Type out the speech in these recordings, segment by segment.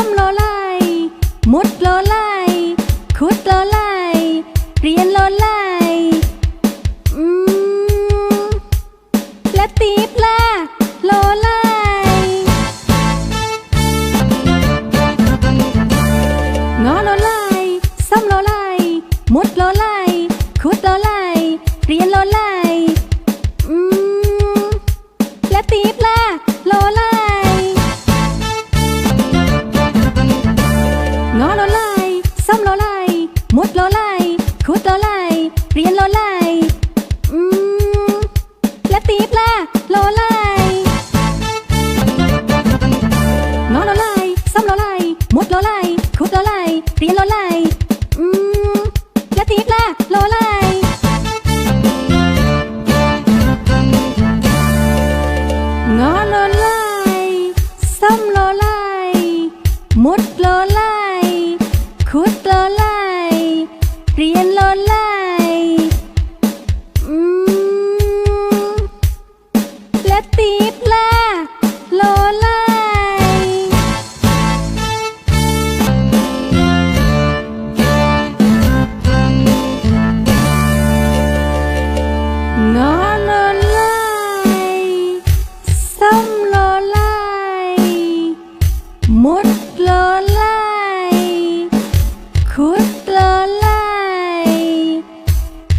สมโลไลมุดโลไลคุดโลไลเรียนโลไลอืมและตีปลาโลไลงอโลไลส้มโลไลมุดโลไลคุดโลไลเรียนโลไล อโลไลซ้ำโลไลมุดโลไลคุดโลไลเรียนโลไลอืมและตีปลาโลไลงอโลไลซ้ำโลไลมุดโลไลคุดโลไลเรียนโลไลอืมและตีปลาโลไลงอโลไลซ้ำโลไลมุดโลไล คุดโลไลเรียนโลไลอืมและตี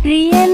เ